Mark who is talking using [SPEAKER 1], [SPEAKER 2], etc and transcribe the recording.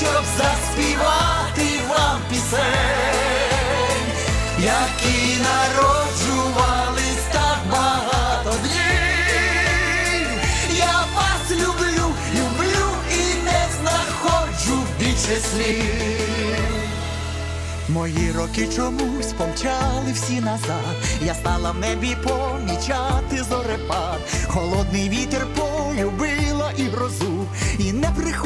[SPEAKER 1] щоб заспівати вам пісень, які народжувались так багато днів. Я вас люблю, люблю і не знаходжу більше слів. Мої роки чомусь помчали всі назад. Я стала в небі помічати зорепад. Холодний вітер полюбила і грозу, і не приходить.